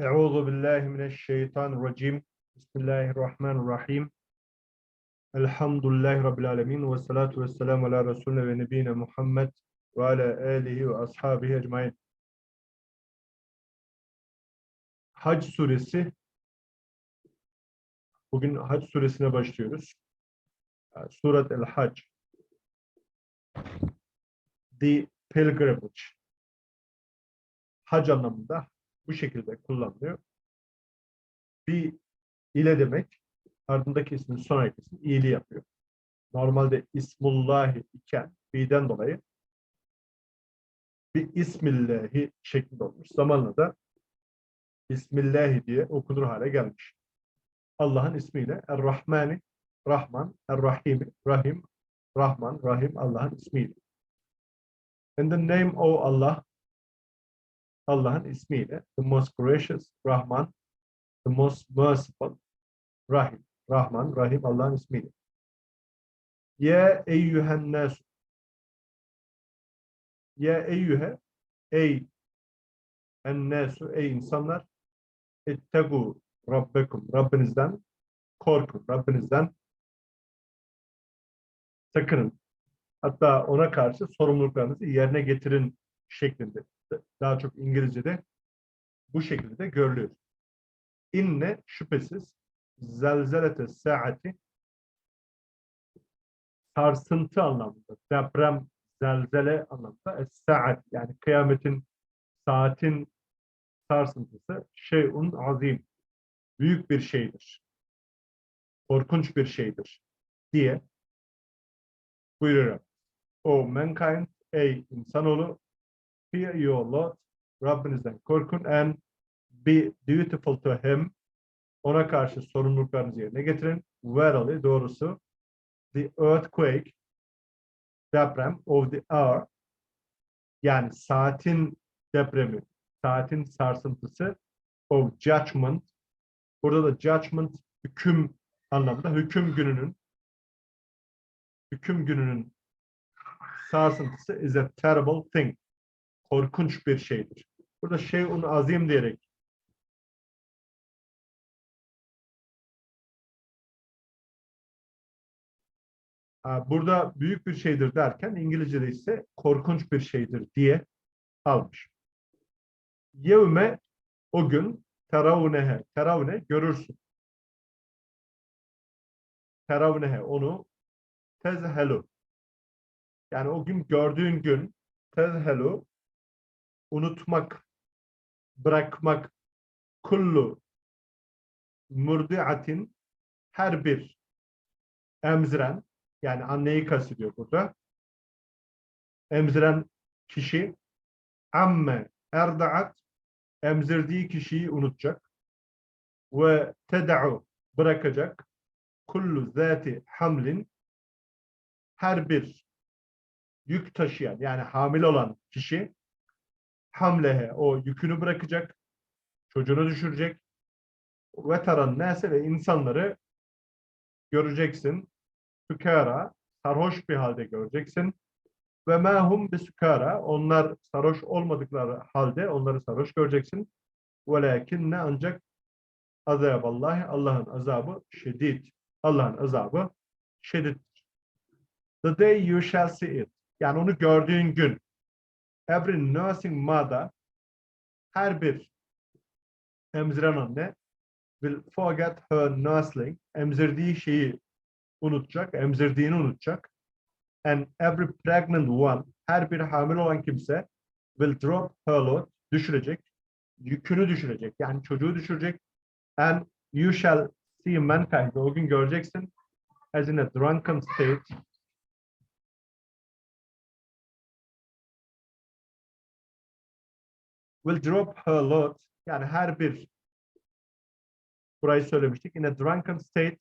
Euzu billahi mineşşeytanirracim. Bismillahirrahmanirrahim. Elhamdülillahi rabbil alamin ve salatu vesselamü ala resulüne ve nebiyine Muhammed ve ala alihi ve ashabihi ecmaîn. Hac suresi Bugün Hac suresine başlıyoruz. Surat el-Hac. The pilgrimage. Hac anlamında bu şekilde kullanılıyor. Bir ile demek ardındaki ismin sonraki isim iyiliği yapıyor. Normalde ismullahi iken fi'den dolayı bir ismillahi şeklinde olmuş. Zamanla da Bismillahi diye okunur hale gelmiş. Allah'ın ismiyle Er-Rahmani, Rahman, Er-Rahimi, Rahim, Rahman, Rahim Allah'ın ismiyle. In the name of Allah, Allah'ın ismiyle, the most gracious, Rahman, the most merciful, Rahim, Rahman, Rahim Allah'ın ismiyle. Ya eyyühen nasu. Ya eyyühe, ey ennasu, ey insanlar, ittegu Rabbekum, Rabbinizden korkun, Rabbinizden sakının. Hatta ona karşı sorumluluklarınızı yerine getirin şeklinde. Daha çok İngilizce'de bu şekilde de görülüyor. İnne şüphesiz zelzelete saati sarsıntı anlamında, deprem, zelzele anlamında, saat yani kıyametin, saatin sarsıntısı şeyun azim, büyük bir şeydir. Korkunç bir şeydir diye buyuruyor. O mankind, ey insanoğlu, fear your Lord, Rabbinizden korkun and be dutiful to him. Ona karşı sorumluluklarınızı yerine getirin. Verily, doğrusu, the earthquake, deprem of the hour, yani saatin depremi, saatin sarsıntısı of judgment, burada da judgment, hüküm anlamında, hüküm gününün, hüküm gününün sarsıntısı is a terrible thing. Korkunç bir şeydir. Burada şeyun azim diyerek burada büyük bir şeydir derken İngilizce'de ise korkunç bir şeydir diye almış. Yevme o gün teravnehe, teravne görürsün. Teravnehe onu tezhelu. Yani o gün gördüğün gün tezhelu unutmak, bırakmak kullu murdiatin her bir emziren yani anneyi kastediyor burada. Emziren kişi amme erdaat emzirdiği kişiyi unutacak ve teda'u bırakacak kullu zati hamlin her bir yük taşıyan yani hamile olan kişi hamlehe o yükünü bırakacak çocuğunu düşürecek ve taran nese ve insanları göreceksin sükara sarhoş bir halde göreceksin ve mahum bisukara onlar sarhoş olmadıkları halde onları sarhoş göreceksin. Velakinne ancak azaballahi Allah'ın azabı şiddet. Allah'ın azabı şiddettir. The day you shall see it. Yani onu gördüğün gün. Every nursing mother her bir emziren anne will forget her nursling. Emzirdiği şeyi unutacak, emzirdiğini unutacak and every pregnant one, her bir hamile olan kimse will drop her load, düşürecek, yükünü düşürecek, yani çocuğu düşürecek and you shall see mankind, o gün göreceksin as in a drunken state, will drop her load, yani her bir burayı söylemiştik, in a drunken state,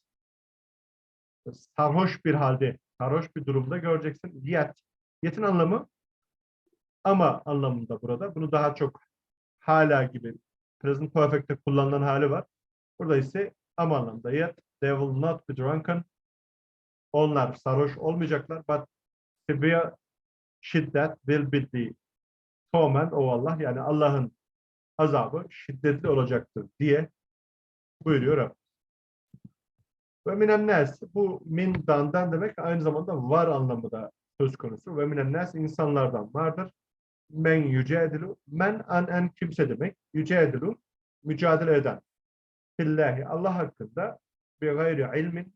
sarhoş bir halde sarhoş bir durumda göreceksin. Yet. Yet'in anlamı ama anlamında burada. Bunu daha çok hala gibi present perfect'te kullanılan hali var. Burada ise ama anlamda. Yet they will not be drunken. Onlar sarhoş olmayacaklar. But severe şiddet will be the torment o Allah. Yani Allah'ın azabı şiddetli olacaktır diye buyuruyor Rabbim. Ve minen bu min dandan demek aynı zamanda var anlamı da söz konusu. Ve minen insanlardan vardır. Men yücedilu men an en kimse demek. Yücedilu mücadele eden. Billahi Allah hakkında bir gayri ilmin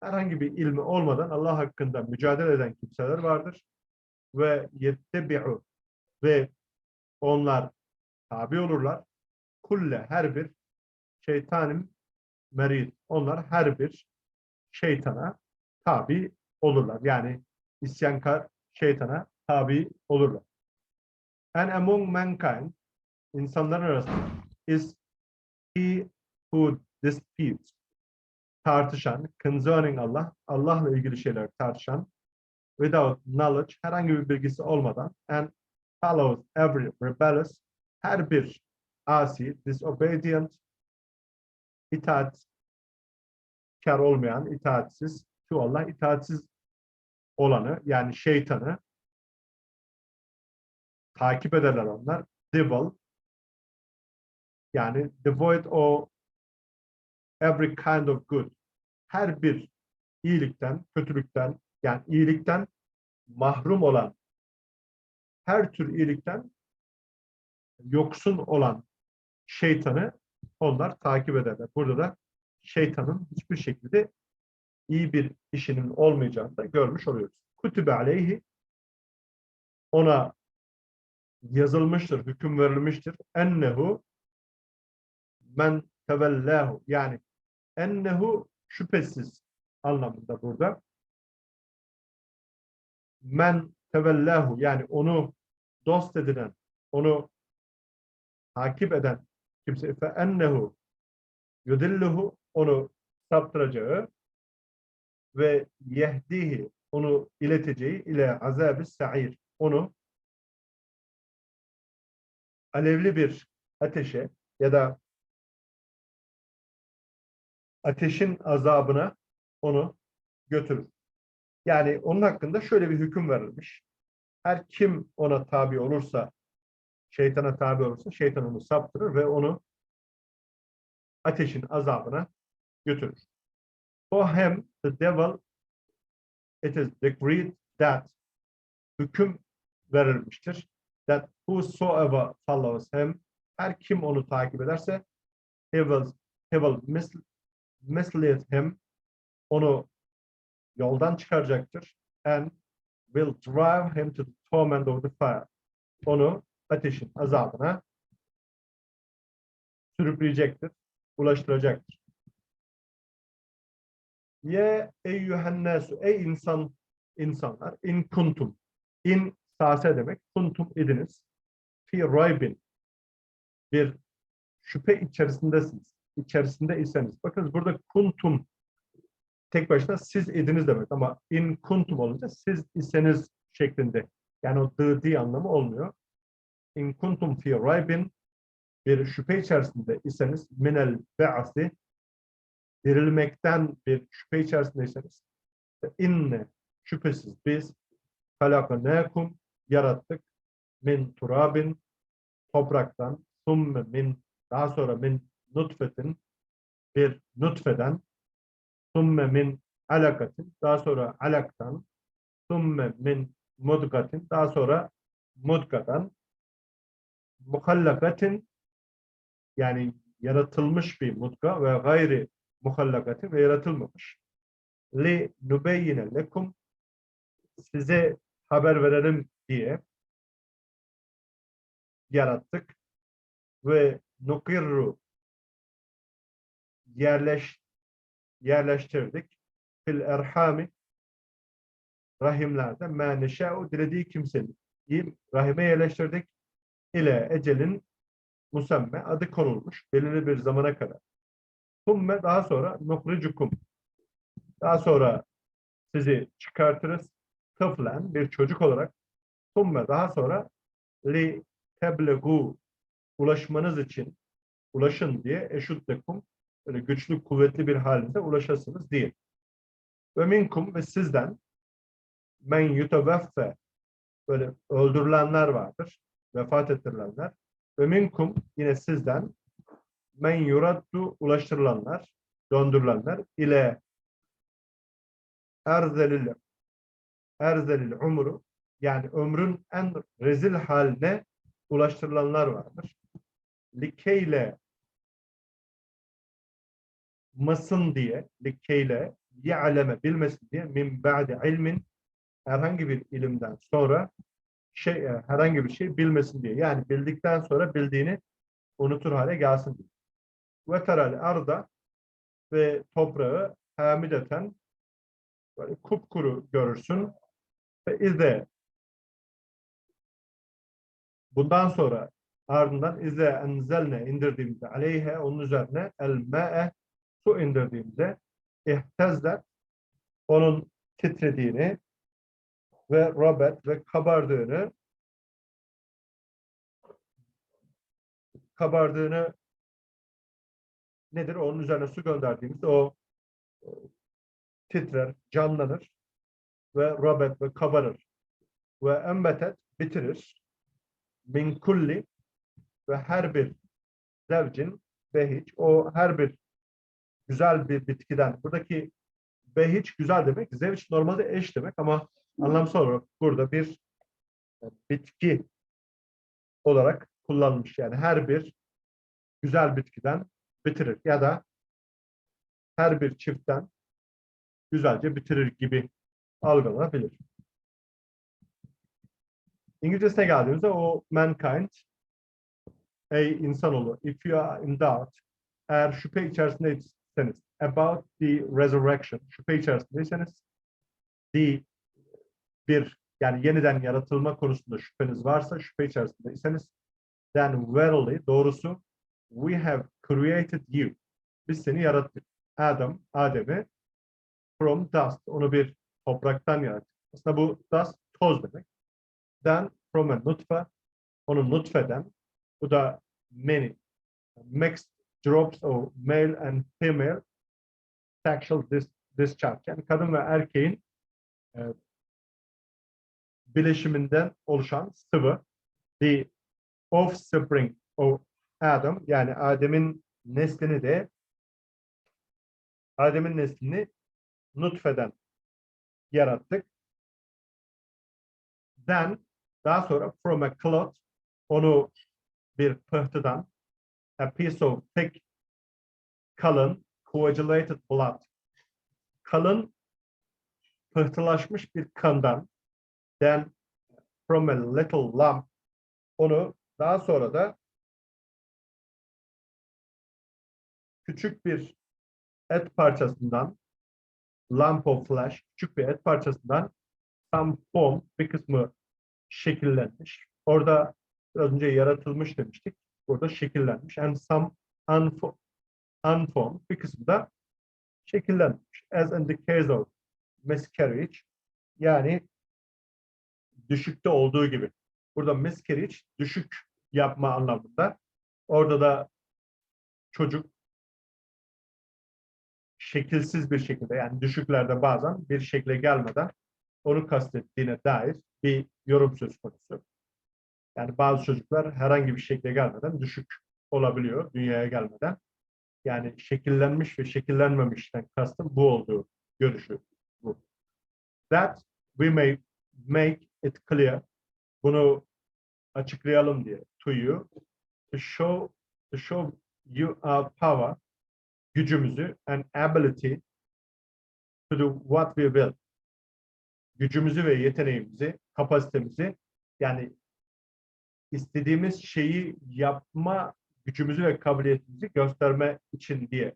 herhangi bir ilmi olmadan Allah hakkında mücadele eden kimseler vardır. Ve yettebi'u ve onlar tabi olurlar. Kulle her bir şeytanim merid. Onlar her bir şeytana tabi olurlar. Yani isyankar şeytana tabi olurlar. And among mankind, insanların arasında is he who disputes, tartışan, concerning Allah, Allah'la ilgili şeyler tartışan, without knowledge, herhangi bir bilgisi olmadan, and follows every rebellious, her bir asi, disobedient, itaat kar olmayan, itaatsiz, şu Allah itaatsiz olanı yani şeytanı takip ederler onlar. Devil yani devoid o every kind of good. Her bir iyilikten, kötülükten yani iyilikten mahrum olan her tür iyilikten yoksun olan şeytanı onlar takip ederler. Burada da şeytanın hiçbir şekilde iyi bir işinin olmayacağını da görmüş oluyoruz. Kutübe aleyhi ona yazılmıştır, hüküm verilmiştir. Ennehu men tevellahu yani ennehu şüphesiz anlamında burada. Men tevellahu yani onu dost edinen, onu takip eden kimse fe ennehu yudilluhu onu saptıracağı ve yehdihi onu ileteceği ile azab-ı sa'ir onu alevli bir ateşe ya da ateşin azabına onu götürür. Yani onun hakkında şöyle bir hüküm verilmiş. Her kim ona tabi olursa, şeytana tabi olursa şeytan onu saptırır ve onu ateşin azabına götürür. For him, the devil, it is decreed that hüküm verilmiştir. That whosoever follows him, her kim onu takip ederse, he will, he will mis, mislead him, onu yoldan çıkaracaktır. And will drive him to the torment of the fire. Onu ateşin azabına sürükleyecektir, ulaştıracaktır. Ye eyyühen nasu ey insan insanlar in kuntum in sase demek kuntum idiniz fi raybin bir şüphe içerisindesiniz. İçerisinde iseniz. Bakın burada kuntum tek başına siz idiniz demek ama in kuntum olunca siz iseniz şeklinde. Yani o dı di anlamı olmuyor. In kuntum fi raybin bir şüphe içerisinde iseniz minel be'asi dirilmekten bir şüphe içerisindeyseniz inne şüphesiz biz halakanakum yarattık min turabin topraktan summe min daha sonra min nutfetin bir nutfeden summe min alakatin daha sonra alaktan summe min mudgatin daha sonra mudgadan muhallakatin yani yaratılmış bir mudga ve gayri muhallakati ve yaratılmamış. Li nubeyyine lekum size haber verelim diye yarattık ve nukirru yerleş yerleştirdik fil erhami rahimlerde neşâ'u dilediği kimseyi rahime yerleştirdik ile ecelin musemme adı konulmuş belirli bir zamana kadar. Tumme daha sonra nuhricukum. Daha sonra sizi çıkartırız. Tıflen bir çocuk olarak. Tumme daha sonra li teblegu ulaşmanız için ulaşın diye eşuddekum böyle güçlü kuvvetli bir halinde ulaşasınız diye. Ve minkum ve sizden men yuteveffe böyle öldürülenler vardır. Vefat ettirilenler. ve minkum yine sizden men yuraddu ulaştırılanlar, döndürülenler ile erzelil erzelil umru yani ömrün en rezil haline ulaştırılanlar vardır. Likeyle masın diye, likeyle ya'leme bilmesin diye min ba'de ilmin herhangi bir ilimden sonra şey e, herhangi bir şey bilmesin diye. Yani bildikten sonra bildiğini unutur hale gelsin diye. Ve teral arda ve toprağı hamideten böyle kupkuru görürsün ve izle bundan sonra ardından izle enzelne indirdiğimizde aleyhe onun üzerine el ma'e su indirdiğimizde ihtezlet onun titrediğini ve rabet ve kabardığını kabardığını nedir? Onun üzerine su gönderdiğimizde o e, titrer, canlanır ve rabet ve kabarır ve embetet bitirir min kulli ve her bir zevcin behiç o her bir güzel bir bitkiden buradaki behiç güzel demek zevç normalde eş demek ama anlamsal olarak burada bir e, bitki olarak kullanılmış. Yani her bir güzel bitkiden bitirir ya da her bir çiftten güzelce bitirir gibi algılanabilir. İngilizcesine geldiğimizde o mankind ey insanoğlu if you are in doubt eğer şüphe içerisindeyseniz about the resurrection. Şüphe içerisindeyseniz the bir yani yeniden yaratılma konusunda şüpheniz varsa şüphe içerisindeyseniz then verily doğrusu we have created you. Biz seni yarattık. Adam Adem'i from dust onu bir topraktan yarattık. Aslında bu dust toz demek. Then from a nutfe onun nutfeden bu da many mixed drops of male and female sexual dis discharge yani kadın ve erkeğin e, bileşiminden oluşan sıvı the offspring of Adam yani Adem'in neslini de Adem'in neslini nutfeden yarattık. Then daha sonra from a cloth onu bir pıhtıdan a piece of thick kalın coagulated blood kalın pıhtılaşmış bir kandan then from a little lump onu daha sonra da küçük bir et parçasından lump of flesh küçük bir et parçasından some form bir kısmı şekillenmiş. Orada biraz önce yaratılmış demiştik. Burada şekillenmiş. And some unfo- unformed bir kısmı da şekillenmiş. As in the case of miscarriage yani düşükte olduğu gibi. Burada miscarriage düşük yapma anlamında. Orada da çocuk şekilsiz bir şekilde yani düşüklerde bazen bir şekle gelmeden onu kastettiğine dair bir yorum söz konusu. Yani bazı çocuklar herhangi bir şekle gelmeden düşük olabiliyor dünyaya gelmeden. Yani şekillenmiş ve şekillenmemişten kastım bu olduğu görüşü bu. That we may make it clear. Bunu açıklayalım diye to you to show to show you our power gücümüzü and ability to do what we will gücümüzü ve yeteneğimizi, kapasitemizi yani istediğimiz şeyi yapma gücümüzü ve kabiliyetimizi gösterme için diye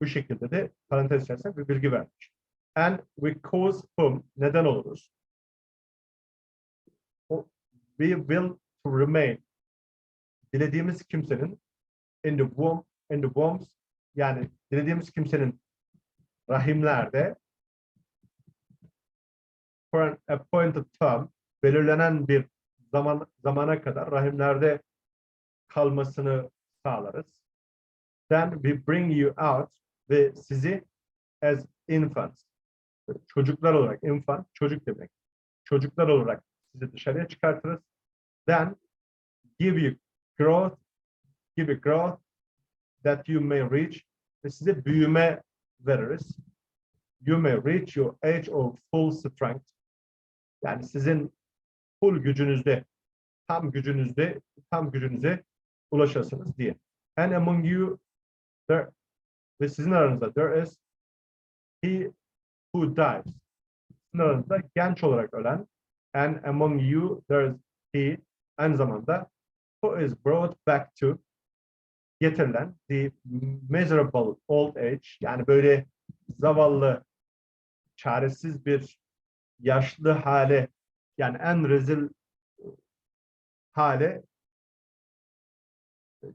bu şekilde de parantez içerisinde bir bilgi vermiş. And we cause whom neden oluruz? We will to remain dilediğimiz kimsenin in the womb in the wombs yani dilediğimiz kimsenin rahimlerde for an appointed term belirlenen bir zaman zamana kadar rahimlerde kalmasını sağlarız. Then we bring you out ve sizi as infants çocuklar olarak infant çocuk demek. Çocuklar olarak sizi dışarıya çıkartırız. Then give you growth gibi growth that you may reach ve size büyüme veririz. You may reach your age of full strength. Yani sizin full gücünüzde, tam gücünüzde, tam gücünüze ulaşasınız diye. And among you there ve sizin aranızda there is he who dies. Sizin aranızda genç olarak ölen and among you there is he aynı zamanda who is brought back to getirilen the miserable old age yani böyle zavallı çaresiz bir yaşlı hale yani en rezil hale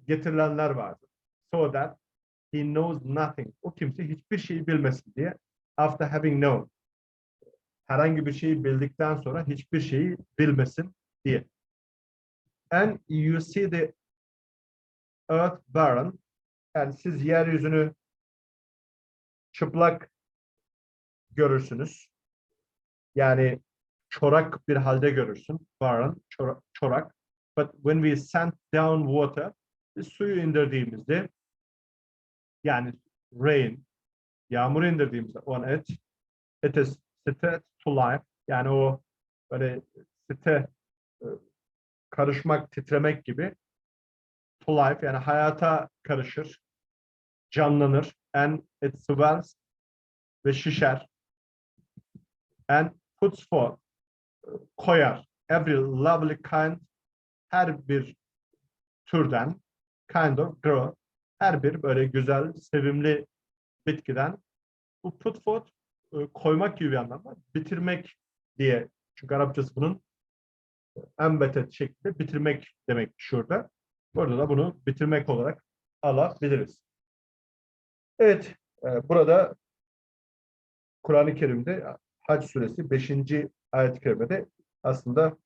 getirilenler vardır. So that he knows nothing. O kimse hiçbir şeyi bilmesin diye after having known herhangi bir şeyi bildikten sonra hiçbir şeyi bilmesin diye. And you see the earth barren yani siz yeryüzünü çıplak görürsünüz. Yani çorak bir halde görürsün. Çora- çorak. But when we sent down water, suyu indirdiğimizde yani rain, yağmur indirdiğimizde on it, it is site to life. Yani o böyle site e, karışmak, titremek gibi to life yani hayata karışır, canlanır and it swells ve şişer and puts forth koyar every lovely kind her bir türden kind of grow her bir böyle güzel sevimli bitkiden bu put forth e, koymak gibi bir anlam var. Bitirmek diye çünkü Arapçası bunun e, embedded şeklinde bitirmek demek şurada. Burada da bunu bitirmek olarak alabiliriz. Evet, e, burada Kur'an-ı Kerim'de Hac suresi 5. ayet-i kerimede aslında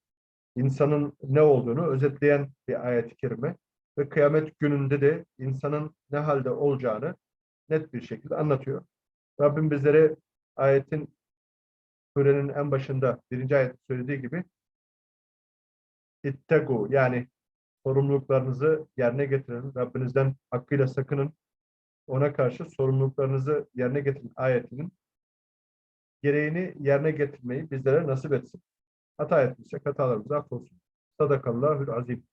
insanın ne olduğunu özetleyen bir ayet-i kerime ve kıyamet gününde de insanın ne halde olacağını net bir şekilde anlatıyor. Rabbim bizlere ayetin surenin en başında birinci ayet söylediği gibi ittegu yani sorumluluklarınızı yerine getirin. Rabbinizden hakkıyla sakının. Ona karşı sorumluluklarınızı yerine getirin ayetinin gereğini yerine getirmeyi bizlere nasip etsin. Hata etmişsek hatalarımızı affolsun. Sadakallahül azim.